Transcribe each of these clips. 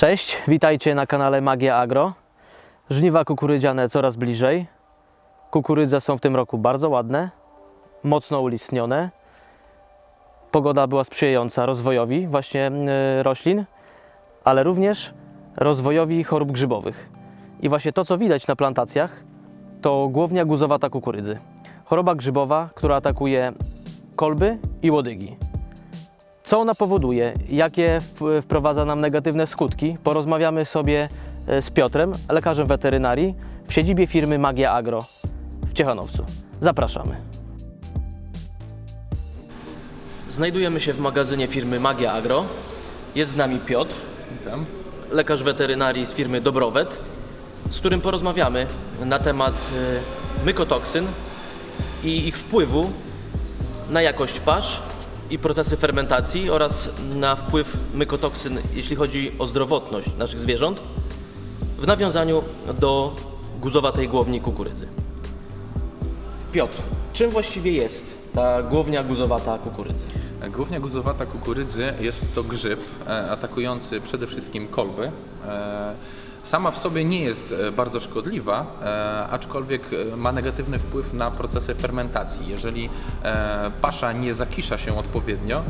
Cześć, witajcie na kanale Magia Agro. Żniwa kukurydziane coraz bliżej. Kukurydze są w tym roku bardzo ładne, mocno ulistnione. Pogoda była sprzyjająca rozwojowi właśnie y, roślin, ale również rozwojowi chorób grzybowych. I właśnie to, co widać na plantacjach, to głownia guzowata kukurydzy. Choroba grzybowa, która atakuje kolby i łodygi. Co ona powoduje? Jakie wp- wprowadza nam negatywne skutki? Porozmawiamy sobie e, z Piotrem, lekarzem weterynarii w siedzibie firmy Magia Agro w Ciechanowcu. Zapraszamy. Znajdujemy się w magazynie firmy Magia Agro. Jest z nami Piotr, Witam. lekarz weterynarii z firmy Dobrowet, z którym porozmawiamy na temat e, mykotoksyn i ich wpływu na jakość pasz i procesy fermentacji oraz na wpływ mykotoksyn, jeśli chodzi o zdrowotność naszych zwierząt, w nawiązaniu do guzowatej głowni kukurydzy. Piotr, czym właściwie jest ta głownia guzowata kukurydzy? Głównia guzowata kukurydzy jest to grzyb e, atakujący przede wszystkim kolby. Sama w sobie nie jest e, bardzo szkodliwa, e, aczkolwiek e, ma negatywny wpływ na procesy fermentacji. Jeżeli pasza nie zakisza się odpowiednio,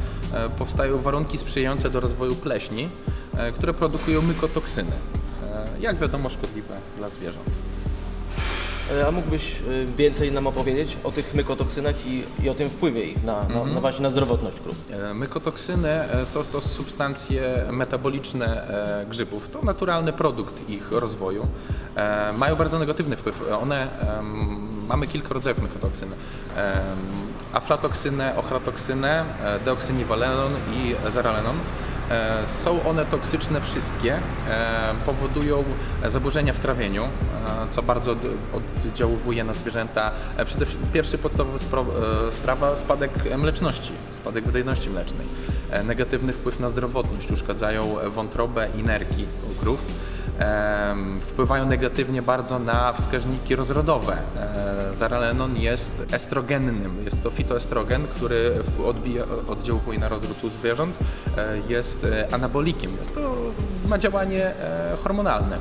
powstają warunki sprzyjające do rozwoju pleśni, które produkują mykotoksyny. Jak wiadomo, szkodliwe dla zwierząt. E, A mógłbyś e, więcej nam opowiedzieć o tych mykotoksynach i, i o tym wpływie ich na, na, na właśnie na zdrowotność krów? E, Mykotoksyny są to substancje metaboliczne grzybów. To naturalny produkt ich rozwoju. Mają bardzo negatywny wpływ. One, mamy kilka rodzajów mykotoksyn. Aflatoksynę, ochratoksynę, e, deoksyniwalenon i zeralenon. E, Są one toksyczne wszystkie, e, powodują zaburzenia w trawieniu, e, co bardzo od- oddziałuje na zwierzęta. Przede wszystkim pierwszy podstawowy sprawa spadek mleczności, spadek wydajności mlecznej. Negatywny wpływ na zdrowotność, uszkadzają wątrobę i nerki krów. Wpływają negatywnie bardzo na wskaźniki rozrodowe. E, Zaralenon jest estrogennym, jest to fitoestrogen, który odbija, oddziałuje na rozród u zwierząt. E, Jest e, anabolikiem, jest to, ma działanie hormonalne.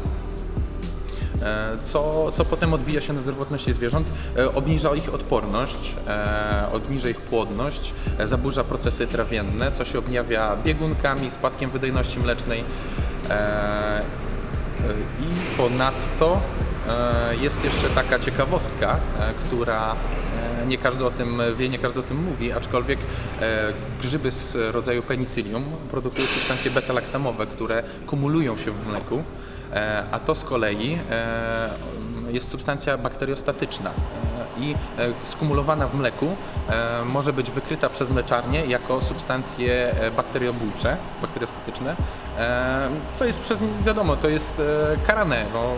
Co, co potem odbija się na zdrowotności zwierząt, obniża ich odporność, obniża ich płodność, zaburza procesy trawienne, co się objawia biegunkami, spadkiem wydajności mlecznej. I ponadto e, jest jeszcze taka ciekawostka, e, która e, nie każdy o tym wie, nie każdy o tym mówi, aczkolwiek grzyby z rodzaju penicillium produkują substancje beta-laktamowe, które kumulują się w mleku, a to z kolei jest substancja bakteriostatyczna e, skumulowana w mleku e, może być wykryta przez mleczarnię jako substancje e, bakteriobójcze, bakteriostatyczne, co jest przez, wiadomo, to jest karane. No,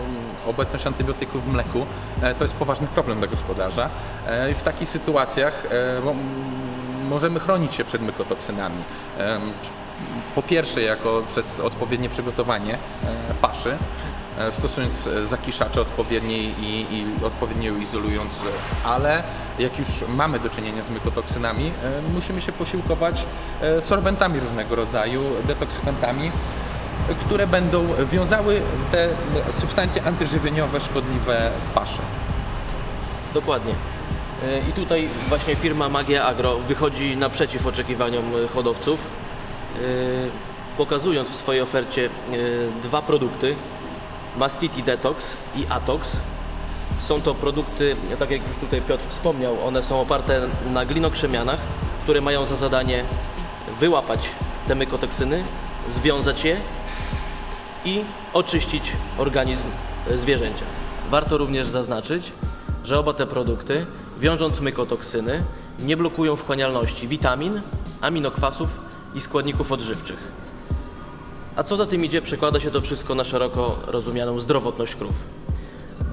obecność antybiotyków w mleku to jest poważny problem dla gospodarza w takich sytuacjach mo- możemy chronić się przed mykotoksynami. Po pierwsze, jako przez odpowiednie przygotowanie paszy, stosując e, zakiszacze odpowiednie i, i odpowiednio ją izolując, ale jak już mamy do czynienia z mykotoksynami, e, musimy się posiłkować e, sorbentami różnego rodzaju, detoksykantami, e, które będą wiązały te substancje antyżywieniowe szkodliwe w paszy. Dokładnie. E, I tutaj właśnie firma Magia Agro wychodzi naprzeciw oczekiwaniom e, hodowców, e, pokazując w swojej ofercie e, dwa produkty, Mastiti Detox i Atox. Są to produkty, tak jak już tutaj Piotr wspomniał, one są oparte na glinokrzemianach, które mają za zadanie wyłapać te mykotoksyny, związać je i oczyścić organizm zwierzęcia. Warto również zaznaczyć, że oba te produkty, wiążąc mykotoksyny, nie blokują wchłanialności witamin, aminokwasów i składników odżywczych. A co za tym idzie, przekłada się to wszystko na szeroko rozumianą zdrowotność krów.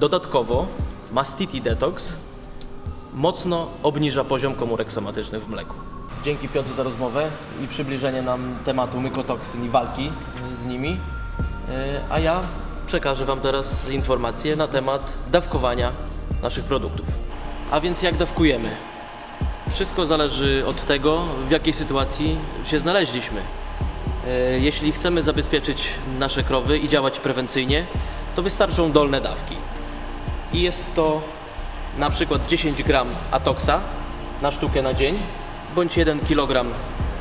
Dodatkowo Mastiti Detox mocno obniża poziom komórek somatycznych w mleku. Dzięki Piotr za rozmowę i przybliżenie nam tematu mykotoksyn i walki z nimi. Yy, A ja przekażę Wam teraz informacje na temat dawkowania naszych produktów. A więc jak dawkujemy? Wszystko zależy od tego, w jakiej sytuacji się znaleźliśmy. E, Jeśli chcemy zabezpieczyć nasze krowy i działać prewencyjnie, to wystarczą dolne dawki. I jest to na przykład 10 gram atoksa na sztukę na dzień, bądź 1 kg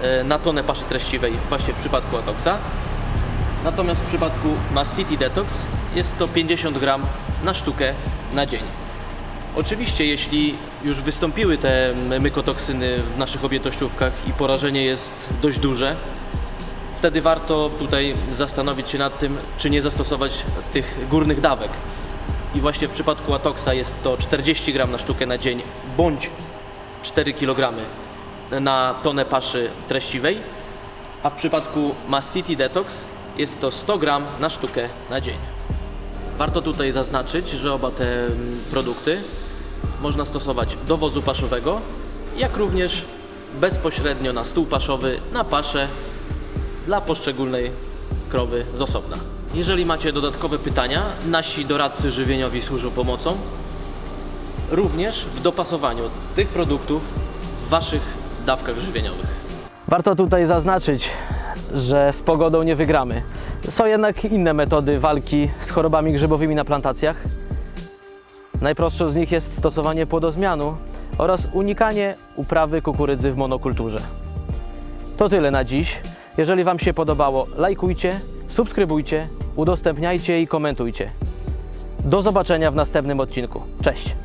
e, na tonę paszy treściwej właśnie w przypadku atoksa. Natomiast w przypadku Mastiti Detox jest to 50 gram na sztukę na dzień. Oczywiście, jeśli już wystąpiły te mykotoksyny w naszych objętościówkach i porażenie jest dość duże, wtedy warto tutaj zastanowić się nad tym, czy nie zastosować tych górnych dawek. I właśnie w przypadku Atoxa jest to 40 gram na sztukę na dzień bądź 4 kg na tonę paszy treściwej, a w przypadku Mastiti Detox jest to 100 gram na sztukę na dzień. Warto tutaj zaznaczyć, że oba te mm, produkty można stosować do wozu paszowego, jak również bezpośrednio na stół paszowy, na paszę dla poszczególnej krowy z osobna. Jeżeli macie dodatkowe pytania, nasi doradcy żywieniowi służą pomocą również w dopasowaniu tych produktów w Waszych dawkach żywieniowych. Warto tutaj zaznaczyć, że z pogodą nie wygramy. Są jednak inne metody walki z chorobami grzybowymi na plantacjach. Najprostszą z nich jest stosowanie płodozmianu oraz unikanie uprawy kukurydzy w monokulturze. To tyle na dziś. Jeżeli Wam się podobało, lajkujcie, subskrybujcie, udostępniajcie i komentujcie. Do zobaczenia w następnym odcinku. Cześć!